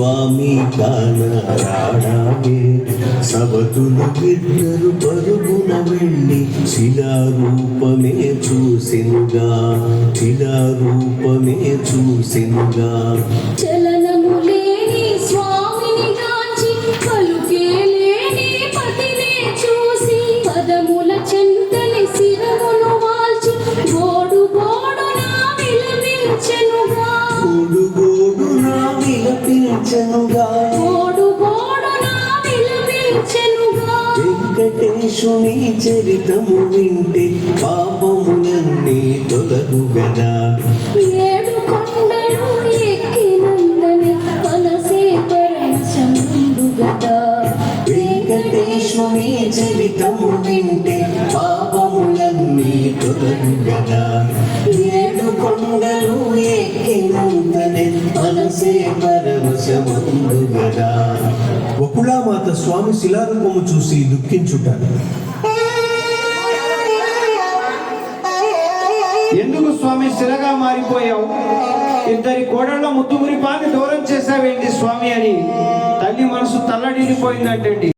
స్వామి కానరాడావే సబతులు బిడ్డలు పరుగున వెళ్ళి శిలారూపమే చూసినుగా శిలారూపమే చూసినుగా చలనం విలపించెనుగా. వెంకటేశుని చరితము వింటే పాపములన్నీ తొలగు గదా ఏడు కొండలు ఎక్కినందని మనసే పరమశంభు గదా వెంకటేశుని చరితము వింటే పాపములన్నీ తొలగు గదా వకుళామాత స్వామి శిలారూపము చూసి దుఃఖించుట ఎందుకు స్వామి శిలగా మారిపోయావు? ఇద్దరి కోడళ్ళ ముద్దుగురి పాని దూరం చేశావేంటి స్వామి అని? తల్లి మనసు తల్లడిల్లిపోయిందంటండి.